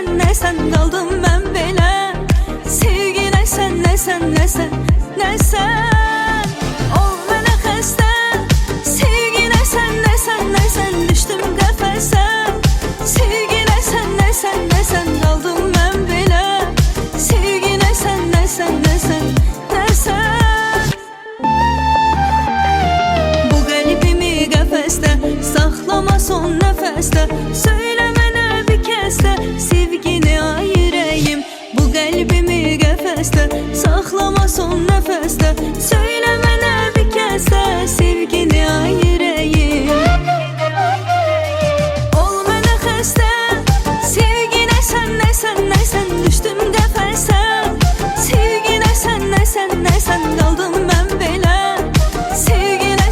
sən nə sən nə sən Qaldım mən belə Sevginə sən nə sən nə sən nə sən Ol qəfəsə Sevginə sən nə sən nə sən Qaldım mən belə Sevginə sən nə sən nə sən nə sən Bu qəlbimi qəfəsdə Saxlama son nəfəsdə Söylə mənə bir kəsdə Sevgini qəfəsdə Saxlama son nəfəsdə Söylə mənə bir kəsdə Sevgini ay ürəyim Ol mənə xəstə Sevginə sən nə sən nə sən Düşdüm qəfəsə Sevginə sən nə sən nə sən Qaldım mən belə Sevginə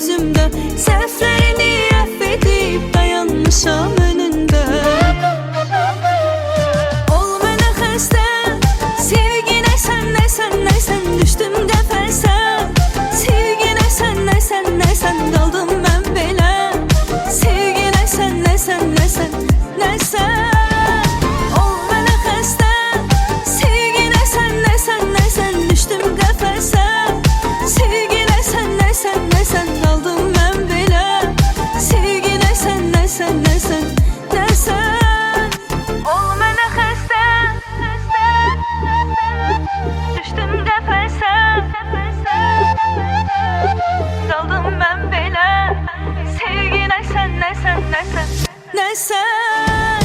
edib sən Ol mənə xəstə Düşdüm qəfəsə Qaldım mən belə Sevginə sən nə sən nə sən nə sən